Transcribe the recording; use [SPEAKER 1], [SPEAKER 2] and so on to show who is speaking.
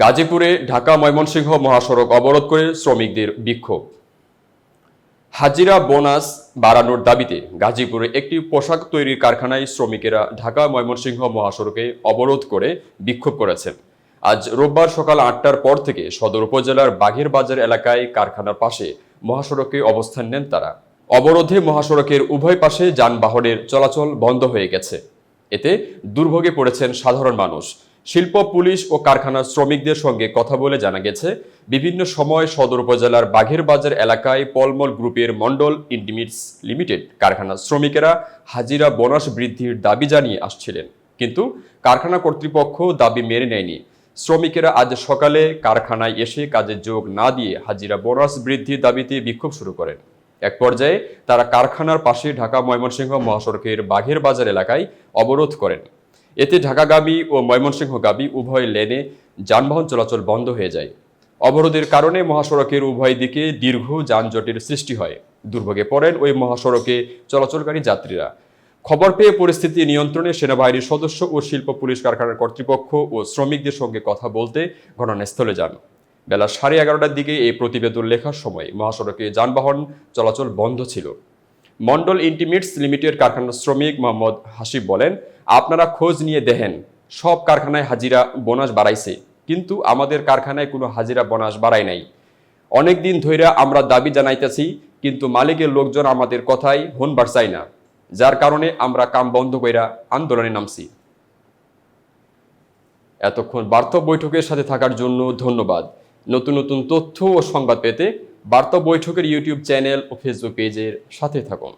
[SPEAKER 1] গাজীপুরে ঢাকা ময়মনসিংহ মহাসড়ক অবরোধ করে শ্রমিকদের বিক্ষোভ। হাজিরা বোনাস বাড়ানোর দাবিতে গাজীপুরে একটি পোশাক তৈরির কারখানায় শ্রমিকেরা ঢাকা ময়মনসিংহ মহাসড়কে অবরোধ করে বিক্ষোভ করেছেন। আজ রোববার সকাল আটটার পর থেকে সদর উপজেলার বাঘের বাজার এলাকায় কারখানার পাশে মহাসড়কে অবস্থান নেন তারা। অবরোধে মহাসড়কের উভয় পাশে যানবাহনের চলাচল বন্ধ হয়ে গেছে। এতে দুর্ভোগে পড়েছেন সাধারণ মানুষ। শিল্প, পুলিশ ও কারখানার শ্রমিকদের সঙ্গে কথা বলে জানা গেছে, বিভিন্ন সময় সদর উপজেলার বাঘের বাজার এলাকায় পলমল গ্রুপের মন্ডল ইন্টিমিটস লিমিটেড কারখানার শ্রমিকেরা হাজিরা বোনাস বৃদ্ধির দাবি জানিয়ে আসছিলেন। কিন্তু কারখানা কর্তৃপক্ষ দাবি মেনে নেয়নি। শ্রমিকেরা আজ সকালে কারখানায় এসে কাজে যোগ না দিয়ে হাজিরা বোনাস বৃদ্ধির দাবিতে বিক্ষোভ শুরু করেন। এক পর্যায়ে তারা কারখানার পাশে ঢাকা ময়মনসিংহ মহাসড়কের বাঘের বাজার এলাকায় অবরোধ করেন। এতে ঢাকাগামী ও ময়মনসিংহগামী উভয় লেনে যানবাহন চলাচল বন্ধ হয়ে যায়। অবরোধের কারণে মহাসড়কের উভয় দিকে দীর্ঘ যানজটের সৃষ্টি হয়। দুর্ভোগে পড়েন ওই মহাসড়কে চলাচলকারী যাত্রীরা। খবর পেয়ে পরিস্থিতি নিয়ন্ত্রণে সেনাবাহিনীর সদস্য ও শিল্প পুলিশ কারখানার কর্তৃপক্ষ ও শ্রমিকদের সঙ্গে কথা বলতে ঘটনাস্থলে যান। বেলা সাড়ে এগারোটার দিকে এই প্রতিবেদন লেখার সময় মহাসড়কে যানবাহন চলাচল বন্ধ ছিল। মন্ডল ইন্টিমেটস লিমিটেড কারখানার শ্রমিক মোহাম্মদ হাসিব বলেন, আপনারা খোঁজ নিয়ে দেখেন, সব কারখানায় হাজিরা বোনাস বাড়াইছে, কিন্তু আমাদের কারখানায় কোনো হাজিরা বোনাস বাড়ায় নাই। অনেক দিন ধইরা আমরা দাবি জানাইতেছি, কিন্তু মালিকের লোকজন আমাদের কথাই হন বাড়ছাই না, যার কারণে আমরা কাম বন্ধ কইরা আন্দোলনে নামছি। এতক্ষণ বার্তা বৈঠকের সাথে থাকার জন্য ধন্যবাদ। নতুন নতুন তথ্য ও সংবাদ পেতে বার্তা বৈঠকের ইউটিউব চ্যানেল ও ফেসবুক পেজের সাথে থাকুন।